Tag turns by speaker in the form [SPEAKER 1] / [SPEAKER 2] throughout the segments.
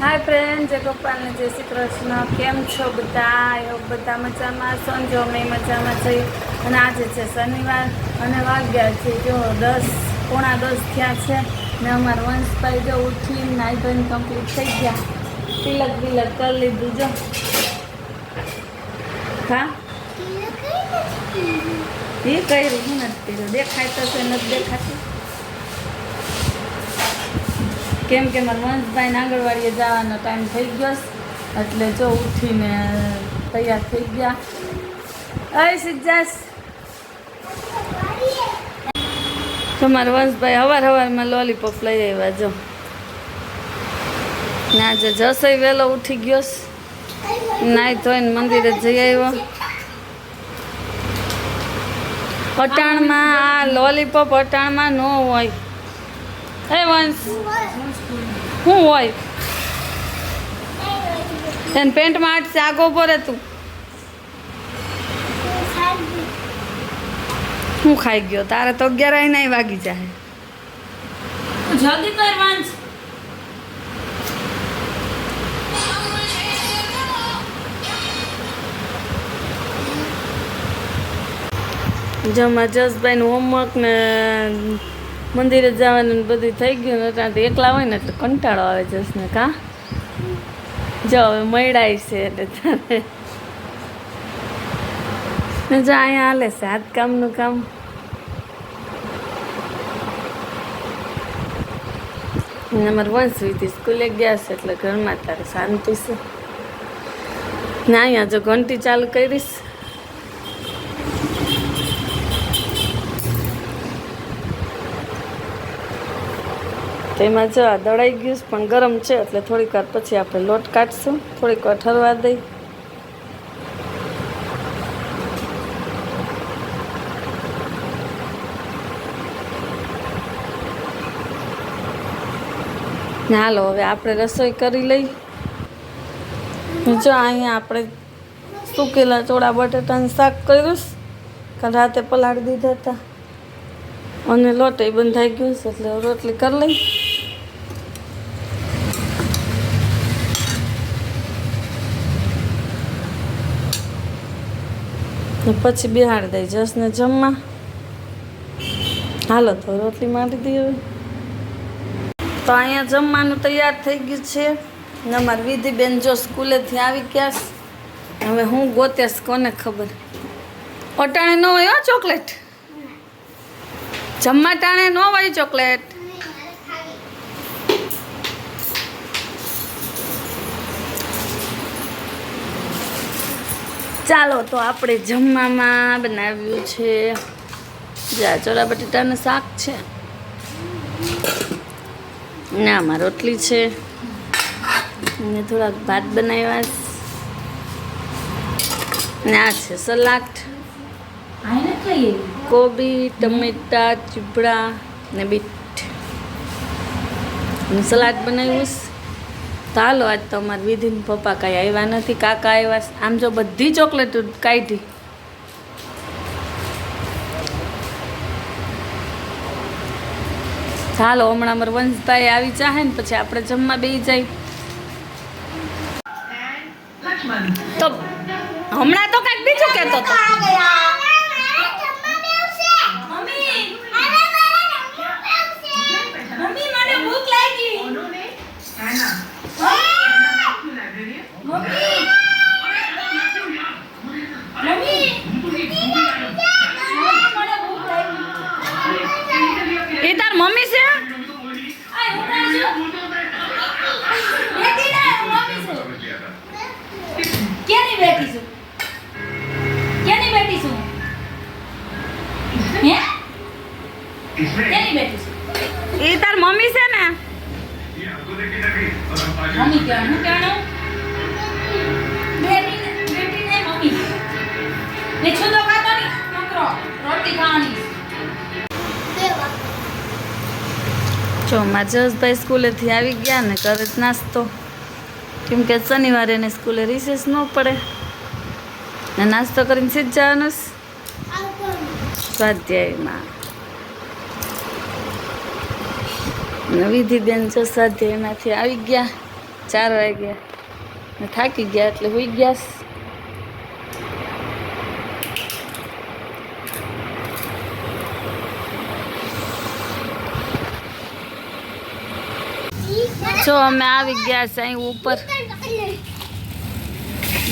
[SPEAKER 1] હાય friend જય ગોપાલને જય શ્રી કૃષ્ણ. કેમ છો બધા? એવો બધા મજામાં સંજો અમે મજામાં જઈ અને આજે છે શનિવાર અને વાગ્યા છે. જો દસ પોણા દસ થયા છે ને અમારા વંશભાઈ જો ઉઠીને નાઈ ધોઈને કમ્પ્લીટ થઈ ગયા. તિલક બિલક કરી લીધું જો. હા? એ કર્યું નથી કર્યું. દેખાય તો છે નથી દેખાતું. કેમ કે મારા વંશભાઈને આંગણવાડીએ જવાનો ટાઈમ થઈ ગયો એટલે જો ઉઠીને તૈયાર થઈ ગયા. અય સિદ્ધાસ મારે વંશભાઈ હવાર હવારમાં લોલીપોપ લઈ આવ્યા, જો. ને આજે જસઈ વહેલો ઉઠી ગયો નાહી ધોઈને મંદિરે જઈ આવ્યો. અટાણમાં આ લોલીપોપ અટાણમાં ન હોય. હે વંશ શું હોય એને પેન્ટમાં આઠ આગો પડે તું હું ખાઈ ગયો તારે તો અગિયાર નહીં વાગી જાય
[SPEAKER 2] જલ્દી કર વંશ
[SPEAKER 1] જમા જસભાઈનું હોમવર્ક ને મંદિરે જવાનું બધું થઈ ગયું ને ત્યાં તો એકલા હોય ને એટલે કંટાળો આવે જશને કા? જો હવે મળાય છે એટલે તારે. ને જો અહીંયા હાલે છે હાથ કામનું કામ. અમારે વંશ વંશવીથી સ્કૂલે ગયા છે એટલે ઘરમાં તારે શાંતિ છે. ને અહીંયા જો ઘંટી ચાલુ કરીશ. તેમાં જો આ દળાઈ ગયું પણ ગરમ છે એટલે થોડીક વાર પછી આપણે લોટ કાઢશું. થોડીક વાર ઠરવા દઈ. હાલો, હવે આપણે રસોઈ કરી લઈ. જો અહીંયા આપણે સૂકેલા ચોળા બટેટાનું શાક કર્યું છે. રાતે પલાળી દીધા હતા. અને લોટ એ બંધાઈ ગયું છે, એટલે રોટલી કરી લઈ. ને પછી બિહાડી દઈ. જસને જમવા. હાલો તો રોટલી મારી દઈએ હવે. તો અહીંયા જમવાનું તૈયાર થઈ ગયું છે ને અમારી વિધિબેન જો સ્કૂલેથી આવી ગયા હવે હું ગોતેશ કોને ખબર? અટાણે ન હોય ચોકલેટ? જમવા ટાણે ન હોય ચોકલેટ. ચાલો તો આપણે જમવામાં બનાવ્યું છે. જાચોરા બટેટાનું શાક છે. ને આમાં રોટલી છે. ને થોડાક ભાત બનાવ્યા ને આ છે સલાડ. કોબી ટમેટા ચીપડા ને બીટ. સલાડ બનાવ્યું હાલો આજ તો અમારા વિધિન પપ્પા કાંઈ આવ્યા નથી કાકા આવ્યા આમ જો બધી ચોકલેટ કાઢી. ચાલો હમણાં અમારા વંશભાઈ આવી ચાહે ને પછી આપણે જમવા બેસી જાય. તો હમણાં તો કાંઈક બીજું કહેતો હતો.
[SPEAKER 2] મમ્મી ક્યાં હું બેટી બેટી ને મમ્મી. ને છુદો ખાતો ની છોકરો. રોટી ખાવાની.
[SPEAKER 1] જો માજસભાઈ સ્કૂલેથી આવી ગયા ને જ નાસ્તો. કેમ કે શનિવારે એને સ્કૂલે રિસેસ ન પડે. ને નાસ્તો કરીને સીધ જવાનું સ્વાધ્યાયમાં ને વિધિબેન જો સ્વાધ્યાયમાંથી આવી ગયા. ચાર વાગ્યા. થાકી ગયા એટલે હુઈ ગયા છે. જો અમે આવી ગયા છે અહીં ઉપર.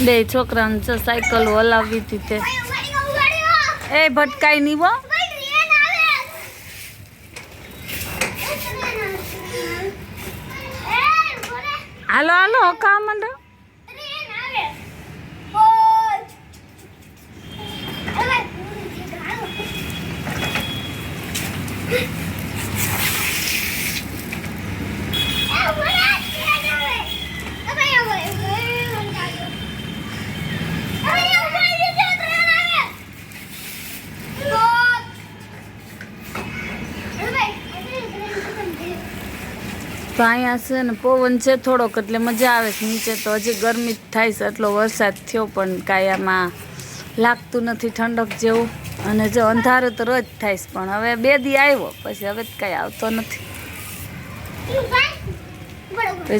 [SPEAKER 1] બે છોકરાને સાયકલ હલાવી હતી તે. એ ભટકાઈ નહીં હો હાલો હાલો તો અહીંયા છે ને પવન છે થોડોક એટલે મજા આવે છે નીચે તો હજી ગરમી જ થાય છે, એટલો વરસાદ થયો પણ કાંઈ આમાં લાગતું નથી ઠંડક જેવું. અને જો અંધારું તો રોજ થાય છે, પણ હવે બે દી આવ્યો, પછી હવે જ કાંઈ આવતો નથી.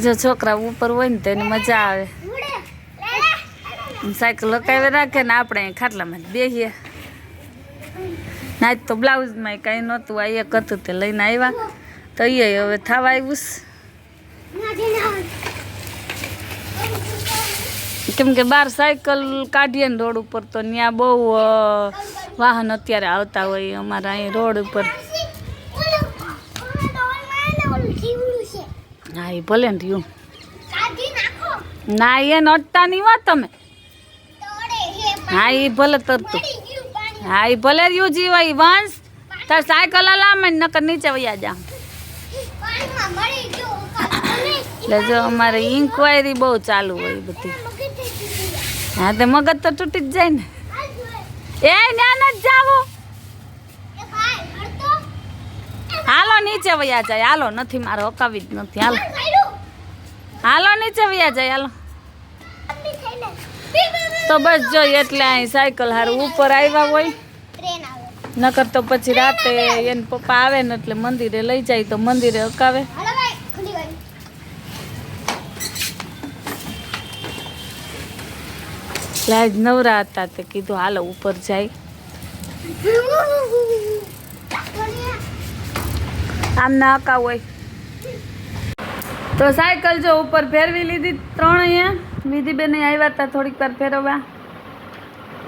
[SPEAKER 1] જો છોકરા ઉપર હોય ને તો એની મજા આવે. સાયકલ લગાવી રાખે ને આપણે ખાટલામાં જ બેસીએ ના તો બ્લાઉઝમાં કાંઈ નહોતું, આ એક હતું તે લઈને આવ્યા. તો એ હવે થવા આવ્યું કેમ કે બહાર સાયકલ કાઢીએ ને રોડ ઉપર તો ત્યાં બહુ વાહન અત્યારે આવતા હોય અમારા અહીં રોડ ઉપર. હા, એ ભલે ને રહ્યું. ના, એ નડતા નહીં વાત તમે. હા, એ ભલે તરતું. હા, એ ભલે રહ્યું જીવાય વંશ તાર સાયકલ હલામે ને નકર નીચે વયા જા. એટલે જો અમારે ઇન્કવાયરી બહુ ચાલુ હોય બધી. હા, તે મગજ તો તૂટી જ જાય ને. એ ના ન જાવો. હાલો, નીચે વયા જાય. હાલો, નથી, મારે હકાવી જ નથી. હાલો. હાલો, નીચે વયા જાય. હાલો. તો બસ જોઈ એટલે અહીં સાયકલ હારું ઉપર આવ્યા હોય. નકર તો પછી રાતે એને પપ્પા આવે ને એટલે મંદિરે લઈ જાય તો મંદિરે હકાવે. આજ નવરા હતા તે કીધું, હાલો, ઉપર જાય. આમ ના હોય. તો સાયકલ જો ઉપર ફેરવી લીધી ત્રણ અહીંયા વિધિબેન આવ્યા હતા થોડીક વાર ફેરવવા.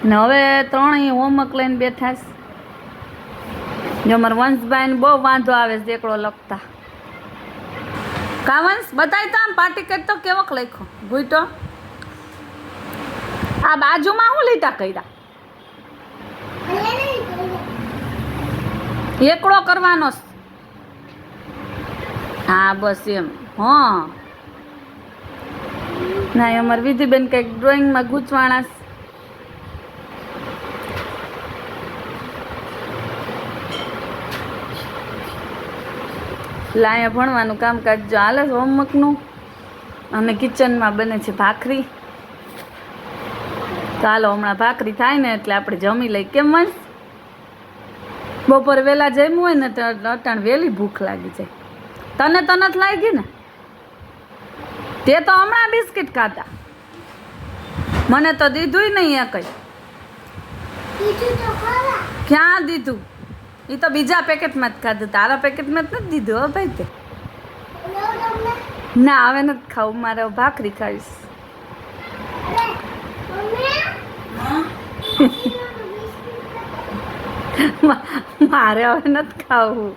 [SPEAKER 1] ને હવે ત્રણ અહીંયા હોમવર્ક લઈને બેઠા જો અમારા વંશભાઈને બહુ વાંધો આવે છે એકડો લખતા. કાવંશ બતાય તો આમ પાર્ટી કરતો કેવોક લખ્યો? ભૂટો આ બાજુમાં હું લીધા કર્યા? એકડો કરવાનો હા, બસ એમ. હા. ના અમાર વિધિબેન કંઈક ડ્રોઈંગમાં ગૂંચવાણા લાયા ભણવાનું કામકાજ જો હાલે હોમવર્કનું અને કિચનમાં બને છે ભાખરી. ચાલો હમણાં ભાખરી થાય ને એટલે આપણે જમી લઈ કેમ મન બપોરે વહેલા જમ્યું હોય ને તો અટાણ વહેલી ભૂખ લાગી જાય. તને તો નથી લાગી ને? તે તો હમણાં બિસ્કિટ ખાતા મને તો દીધું નહીં એ કઈ. ક્યાં દીધું? એ તો બીજા પેકેટમાં જ ખાધું. તારા પેકેટમાં જ નથી દીધું હો ભાઈ તે? ના હવે નથી ખાવું. મારે ભાખરી ખાવીશ. મારે હવે નથી ખાવું.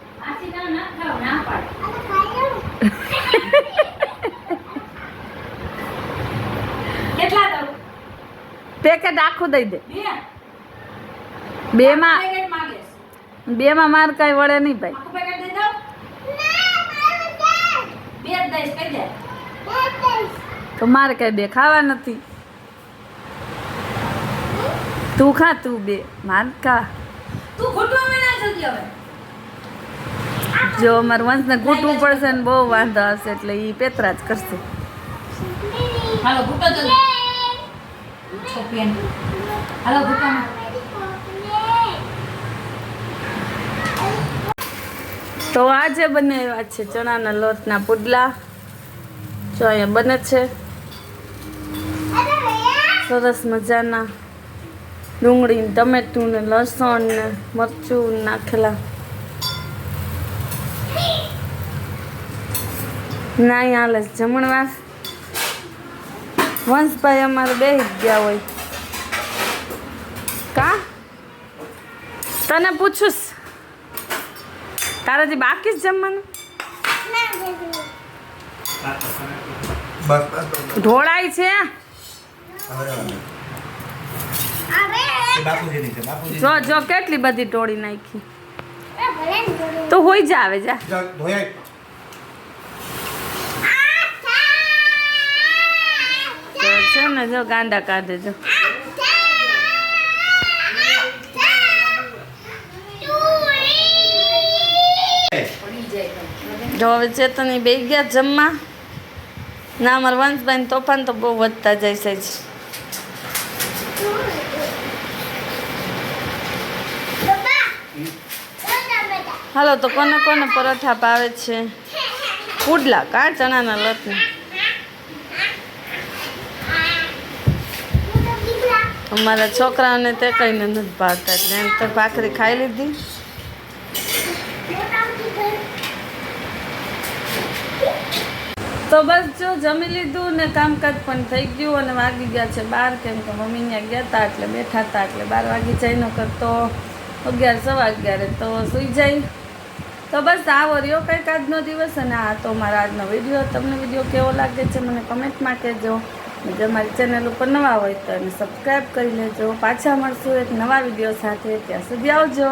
[SPEAKER 1] પેકેટ આખું દઈ દે.
[SPEAKER 2] બે
[SPEAKER 1] બેમાં
[SPEAKER 2] બે
[SPEAKER 1] માં માર કાંઈ વળે નહીં ભાઈ. તો મારે કાંઈ બે ખાવા નથી. તું ખા તું બે. માર ખા.
[SPEAKER 2] તું ઘૂંટવા ના જલ્દી હવે.
[SPEAKER 1] જો અમારે વંશને ગુટવું પડશે ને બહુ વાંધો આવશે એટલે એ પેતરા જ કરશે.
[SPEAKER 2] હાલો ઘૂંટો જલ્દી. હાલો ઘૂંટો
[SPEAKER 1] તો આજે બનાવ્યા છે ચણાના લોટના પુડલા. જો અહીંયા બને છે. સરસ મજાના. ડુંગળી ટમેટું ને લસણ ને મરચું નાખેલા. ના હાલે જમણવાસ વંશભાઈ અમારે બે ગયા હોય. કા? તને પૂછું તારાથી બાકી જ જમવાનું? ઢોળાય છે. જો જો કેટલી બધી ટોળી નાખી. તો હોઈ જા આવે જા.
[SPEAKER 3] ધોયા.
[SPEAKER 1] છે ને જો ગાંડા કાઢે જો. જો હવે ચેતની બે ગયા જમવા. ના અમારા વંશભાઈ તોફાન તો બહુ વધતા જાય છે જ હાલો, તો કોને કોને પરોઠા ભાવે છે? પુડલા કા ચણાના લોટના અમારા છોકરાઓને તે કઈને નથી ભાવતા, એટલે એમ તો ભાખરી ખાઈ લીધી. તો બસ જો, જમી લીધું ને કામકાજ પણ થઈ ગયું અને વાગી ગયા છે બાર, કેમ કે મમ્મી ત્યાં ગયા હતા એટલે બેઠા હતા એટલે બાર વાગી જાય ન કરતો. અગિયાર, સવા અગિયારે તો સૂઈ જાય. તો બસ આવો રહ્યો કંઈક આજનો દિવસ અને આ તો મારા આજનો વીડિયો. તમને વીડિયો કેવો લાગે છે મને કમેન્ટમાં કહેજો. જો મારી ચેનલ ઉપર નવા હોય તો એને સબસ્ક્રાઈબ કરી લેજો. પાછા મળશું એક નવા વીડિયો સાથે. ત્યાં સુધી આવજો.